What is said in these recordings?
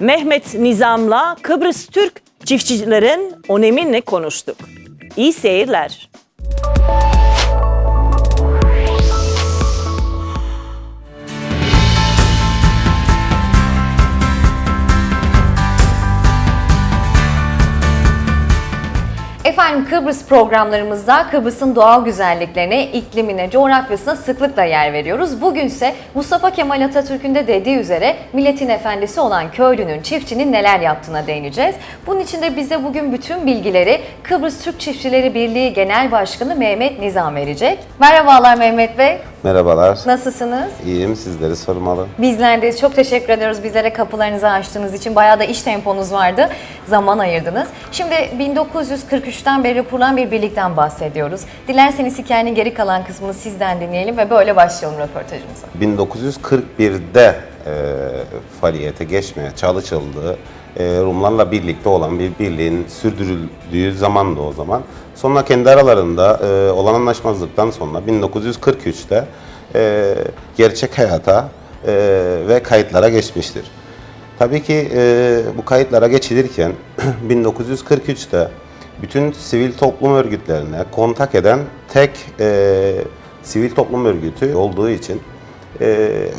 Mehmet Nizam'la Kıbrıs Türk çiftçilerin önemini konuştuk. İyi seyirler. Efendim Kıbrıs programlarımızda Kıbrıs'ın doğal güzelliklerine, iklimine, coğrafyasına sıklıkla yer veriyoruz. Bugünse Mustafa Kemal Atatürk'ün de dediği üzere milletin efendisi olan köylünün, çiftçinin neler yaptığına değineceğiz. Bunun için de bize bugün bütün bilgileri Kıbrıs Türk Çiftçileri Birliği Genel Başkanı Mehmet Nizam verecek. Merhabalar Mehmet Bey, Merhabalar. nasılsınız? İyiyim. Sizleri sormalı. Bizler de çok teşekkür ediyoruz bizlere kapılarınızı açtığınız için. Bayağı da iş temponuz vardı. Zaman ayırdınız. Şimdi 1943'ten beri kurulan bir birlikten bahsediyoruz. Dilerseniz hikayenin geri kalan kısmını sizden dinleyelim ve böyle başlayalım röportajımıza. 1941'de e, faaliyete geçmeye çalışıldığı e, Rumlarla birlikte olan bir birliğin sürdürüldüğü zamandı o zaman. Sonra kendi aralarında e, olan anlaşmazlıktan sonra 1943'te e, gerçek hayata e, ve kayıtlara geçmiştir. Tabii ki e, bu kayıtlara geçilirken 1943'te bütün sivil toplum örgütlerine kontak eden tek e, sivil toplum örgütü olduğu için e,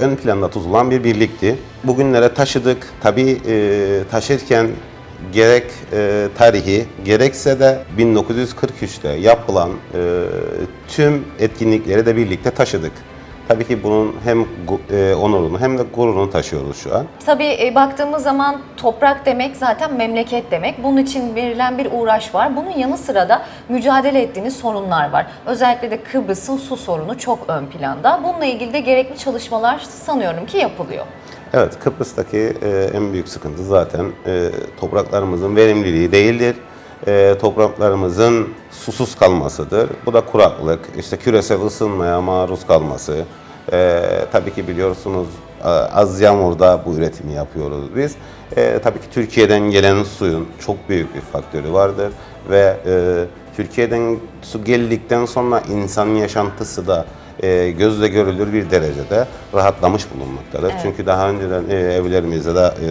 ön planda tutulan bir birlikti. Bugünlere taşıdık. Tabii e, taşırken gerek e, tarihi gerekse de 1943'te yapılan e, tüm etkinlikleri de birlikte taşıdık. Tabii ki bunun hem e, onurunu hem de gururunu taşıyoruz şu an. Tabii e, baktığımız zaman toprak demek zaten memleket demek. Bunun için verilen bir uğraş var. Bunun yanı sıra da mücadele ettiğiniz sorunlar var. Özellikle de Kıbrıs'ın su sorunu çok ön planda. Bununla ilgili de gerekli çalışmalar sanıyorum ki yapılıyor. Evet, Kıbrıs'taki e, en büyük sıkıntı zaten topraklarımızın verimliliği değildir. E, topraklarımızın susuz kalmasıdır. Bu da kuraklık, işte küresel ısınmaya maruz kalması. E, tabii ki biliyorsunuz e, az yağmurda bu üretimi yapıyoruz biz. E, tabii ki Türkiye'den gelen suyun çok büyük bir faktörü vardır ve e, Türkiye'den su geldikten sonra insan yaşantısı da e, gözle görülür bir derecede rahatlamış bulunmaktadır. Çünkü daha önceden e, evlerimizde de e,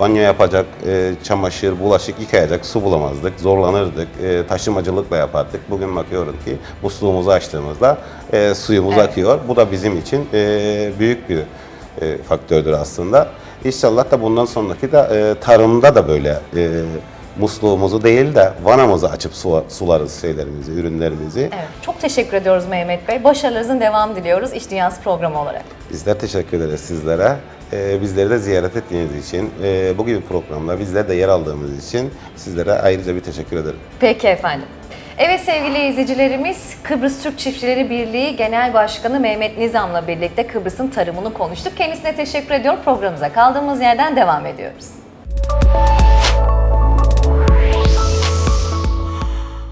banyo yapacak, e, çamaşır, bulaşık yıkayacak su bulamazdık, zorlanırdık, e, taşımacılıkla yapardık. Bugün bakıyorum ki musluğumuzu açtığımızda e, suyumuz Evet. akıyor. Bu da bizim için e, büyük bir e, faktördür aslında. İnşallah da bundan sonraki de e, tarımda da böyle e, musluğumuzu değil de vanamızı açıp su, sularız şeylerimizi, ürünlerimizi. Evet, çok teşekkür ediyoruz Mehmet Bey. Başarılarınızın devamı diliyoruz İş Dünyası programı olarak. Bizler teşekkür ederiz sizlere. Ee, bizleri de ziyaret ettiğiniz için, e, bu gibi programda bizler de yer aldığımız için sizlere ayrıca bir teşekkür ederim. Peki efendim. Evet sevgili izleyicilerimiz, Kıbrıs Türk Çiftçileri Birliği Genel Başkanı Mehmet Nizam'la birlikte Kıbrıs'ın tarımını konuştuk. Kendisine teşekkür ediyor. Programımıza kaldığımız yerden devam ediyoruz.